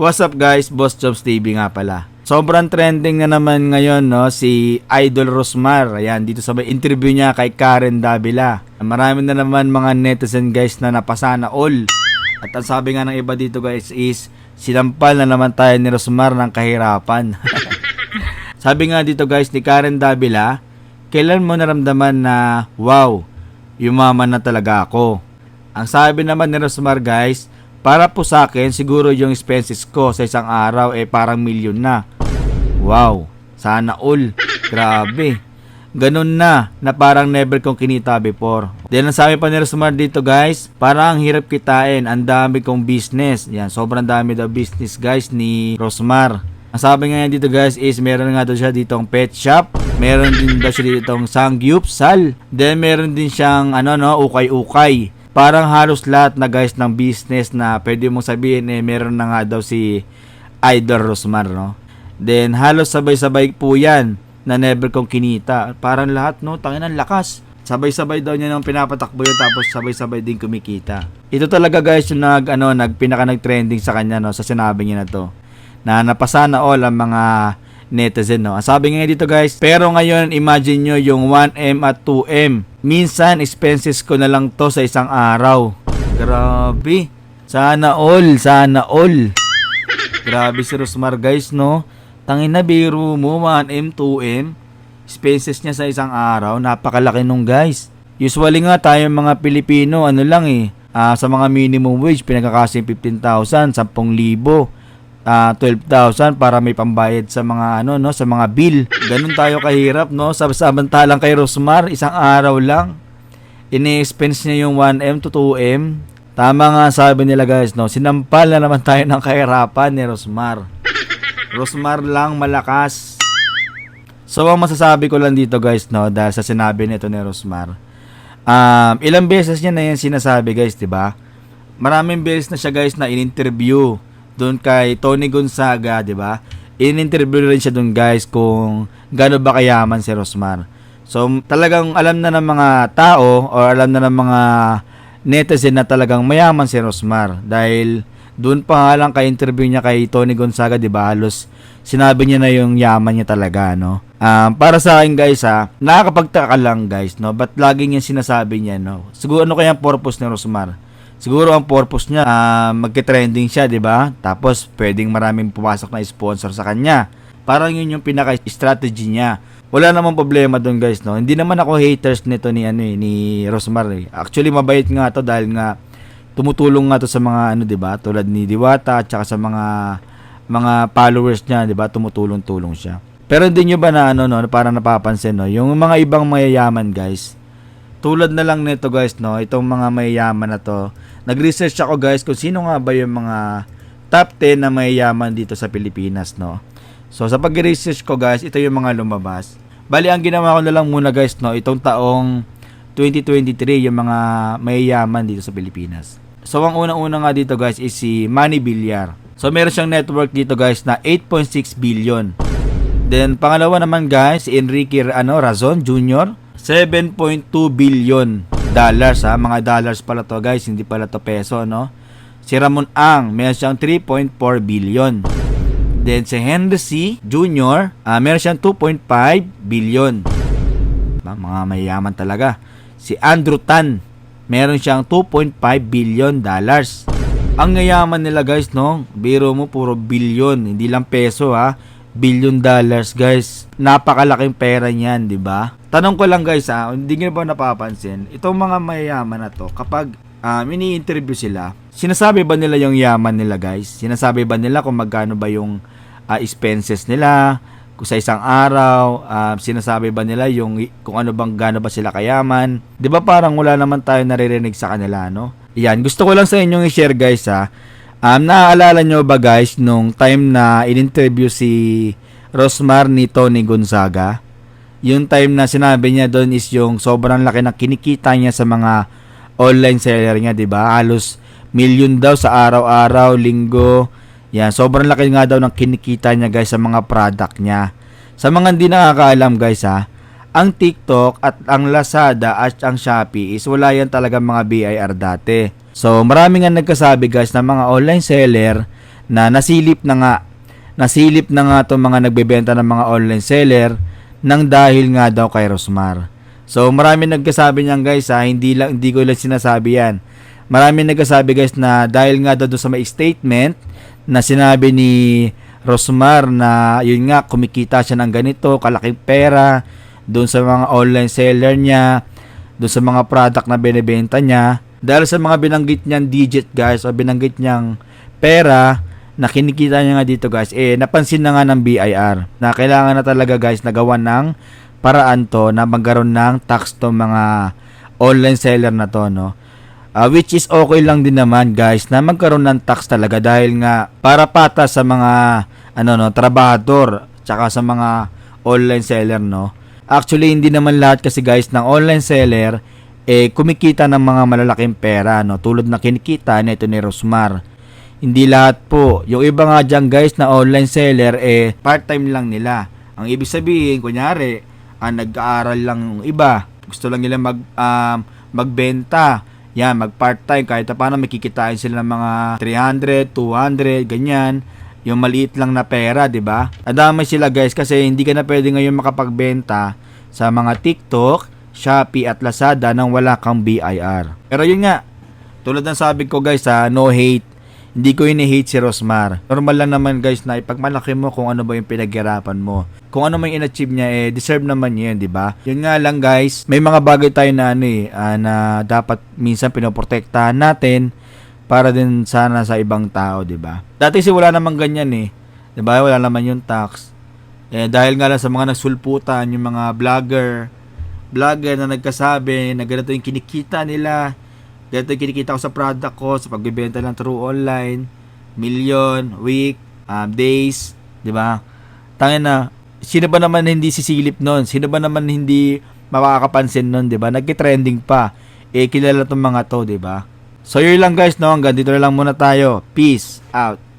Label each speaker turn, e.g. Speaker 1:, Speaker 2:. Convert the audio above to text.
Speaker 1: What's up guys? Boss Jobs TV nga pala. Sobrang trending na naman ngayon no si Idol Rosmar. Ayan, dito sa interview niya kay Karen Davila. Marami na naman mga netizen guys na napasana all. At ang sabi nga ng iba dito guys is sinampal na naman tayo ni Rosmar ng kahirapan. sabi nga dito guys ni Karen Davila, kailan mo naramdaman na wow, yumaman na talaga ako? Ang sabi naman ni Rosmar guys, para po sa akin, siguro yung expenses ko sa isang araw eh parang milyon na. Wow, sana all. Grabe. Ganun na, na parang never kong kinita before. Then ang sabi pa ni Rosmar dito guys, parang ang hirap kitain, ang dami kong business. Yan, sobrang dami daw business guys ni Rosmar. Ang sabi nga dito guys is meron nga daw siya ditong pet shop. Meron din daw siya ditong sangyupsal. Then meron din siyang ano no, ukay-ukay. Parang halos lahat na guys ng business na pwede mong sabihin eh meron na nga daw si Idol Rosmar no. Then halos sabay-sabay po yan na never kong kinita. Parang lahat no, tangin ang lakas. Sabay-sabay daw niya nang pinapatakbo yun tapos sabay-sabay din kumikita. Ito talaga guys yung nag ano nag pinaka nag-trending sa kanya no sa sinabi niya na to. Na napasana all ang mga netizen no. Sabi nga dito guys, pero ngayon imagine nyo yung 1M at 2M. Minsan expenses ko na lang to sa isang araw. Grabe. Sana all, sana all. Grabe si Rosmar guys no. Tangin na biro mo 1M, 2M. Expenses niya sa isang araw, napakalaki nung guys. Usually nga tayo mga Pilipino, ano lang eh, ah, sa mga minimum wage, pinagkakasing 15,000, 10,000, ah 12,000 para may pambayad sa mga ano no, sa mga bill. Ganun tayo kahirap no. Sa samantalang kay Rosmar, isang araw lang ini-expense niya yung 1M to 2M. Tama nga sabi nila guys no, sinampal na naman tayo ng kahirapan ni Rosmar. Rosmar lang malakas. So ang masasabi ko lang dito guys no dahil sa sinabi nito ni Rosmar. Um, ilang beses niya na yan sinasabi guys, 'di ba? Maraming beses na siya guys na in-interview doon kay Tony Gonzaga, 'di ba? In-interview rin siya doon guys kung gaano ba kayaman si Rosmar. So talagang alam na ng mga tao or alam na ng mga netizen na talagang mayaman si Rosmar dahil doon pa nga lang kay interview niya kay Tony Gonzaga, 'di ba? Halos sinabi niya na yung yaman niya talaga, no? Um, para sa akin guys ha, nakakapagtaka lang guys, no? Ba't lagi niya sinasabi niya, no? Siguro ano kaya ang purpose ni Rosmar? Siguro ang purpose niya, uh, magke-trending siya, 'di ba? Tapos pwedeng maraming pumasok na sponsor sa kanya. Parang yun yung pinaka-strategy niya. Wala namang problema doon guys, no? Hindi naman ako haters nito ni ano eh, ni Rosmar eh. Actually mabait nga to dahil nga tumutulong nga to sa mga ano 'di ba? Tulad ni Diwata at saka sa mga mga followers niya, 'di ba? Tumutulong-tulong siya. Pero hindi nyo ba na ano no, parang napapansin no, yung mga ibang mayayaman guys. Tulad na lang nito guys no, itong mga mayayaman na to. Nag-research ako guys kung sino nga ba yung mga top 10 na mayayaman dito sa Pilipinas no. So sa pag-research ko guys, ito yung mga lumabas. Bali ang ginawa ko na lang muna guys no, itong taong 2023 yung mga mayayaman dito sa Pilipinas. So ang unang-una nga dito guys is si Manny Villar. So meron siyang network dito guys na 8.6 billion. Then pangalawa naman guys, Enrique ano, Razon Jr. 7.2 billion dollars ha. Mga dollars pala to guys, hindi pala to peso no. Si Ramon Ang, meron siyang 3.4 billion. Then si Henry C. Jr., uh, meron siyang 2.5 billion. Mga mayayaman talaga. Si Andrew Tan, meron siyang 2.5 billion dollars. Ang yayaman nila guys, no? Biro mo puro billion, hindi lang peso ha. Billion dollars guys. Napakalaking pera niyan, 'di ba? Tanong ko lang guys ha, hindi niyo ba napapansin? Itong mga mayayaman na to, kapag um, ini-interview sila, sinasabi ba nila yung yaman nila guys? Sinasabi ba nila kung magkano ba yung uh, expenses nila? Sa isang araw, uh, sinasabi ba nila yung kung ano bang gaano ba sila kayaman? 'Di ba parang wala naman tayo naririnig sa kanila, no? Yan, gusto ko lang sa inyong i-share guys ha. Um, naaalala nyo ba guys nung time na in-interview si Rosmar ni Tony Gonzaga? Yung time na sinabi niya doon is yung sobrang laki na kinikita niya sa mga online seller niya, 'di ba? Halos million daw sa araw-araw, linggo. Yan, sobrang laki nga daw ng kinikita niya guys sa mga product niya. Sa mga hindi nakakaalam guys ha, ang TikTok at ang Lazada at ang Shopee is wala yan talaga mga BIR dati. So marami nga nagkasabi guys na mga online seller na nasilip na nga nasilip na nga itong mga nagbebenta ng mga online seller nang dahil nga daw kay Rosmar. So marami nagkasabi niyan guys ha, hindi lang hindi ko lang sinasabi yan. Marami nagkasabi guys na dahil nga daw sa may statement na sinabi ni Rosmar na yun nga kumikita siya ng ganito, kalaking pera doon sa mga online seller niya, doon sa mga product na binebenta niya. Dahil sa mga binanggit niyang digit guys o binanggit niyang pera na kinikita niya nga dito guys, eh napansin na nga ng BIR na kailangan na talaga guys na gawan ng paraan to na magkaroon ng tax to mga online seller na to no. Ah, which is okay lang din naman guys na magkaroon ng tax talaga dahil nga para pata sa mga ano no trabahador tsaka sa mga online seller no. Actually hindi naman lahat kasi guys ng online seller eh kumikita ng mga malalaking pera no tulad na kinikita nito ni Rosmar. Hindi lahat po. Yung iba nga dyan guys na online seller eh part-time lang nila. Ang ibig sabihin kunyari ah, nag-aaral lang yung iba. Gusto lang nila mag um, magbenta. Yan, mag part-time kahit pa paano makikitain sila ng mga 300, 200, ganyan. Yung maliit lang na pera, 'di ba? Adamay sila guys kasi hindi ka na pwede ngayon makapagbenta sa mga TikTok, Shopee at Lazada nang wala kang BIR. Pero yun nga, tulad ng sabi ko guys ha, no hate. Hindi ko ini-hate si Rosmar. Normal lang naman guys na ipagmalaki mo kung ano ba yung pinaghirapan mo. Kung ano man in-achieve niya, eh, deserve naman niya yun, di ba? Yun nga lang guys, may mga bagay tayo na ano eh, ah, na dapat minsan pinoprotektahan natin para din sana sa ibang tao, di ba? Dati si wala naman ganyan eh. Di ba? Wala naman yung tax. Eh, dahil nga lang sa mga nagsulputan, yung mga vlogger, vlogger na nagkasabi na ganito yung kinikita nila, ganito yung kinikita ko sa product ko, sa pagbibenta ng through online, million, week, um, days, di ba? Tangin na, sino ba naman hindi sisilip nun? Sino ba naman hindi makakapansin nun, di ba? Nagki-trending pa. Eh, kilala tong mga to, di ba? So, yun lang guys, no? Hanggang dito na lang muna tayo. Peace out.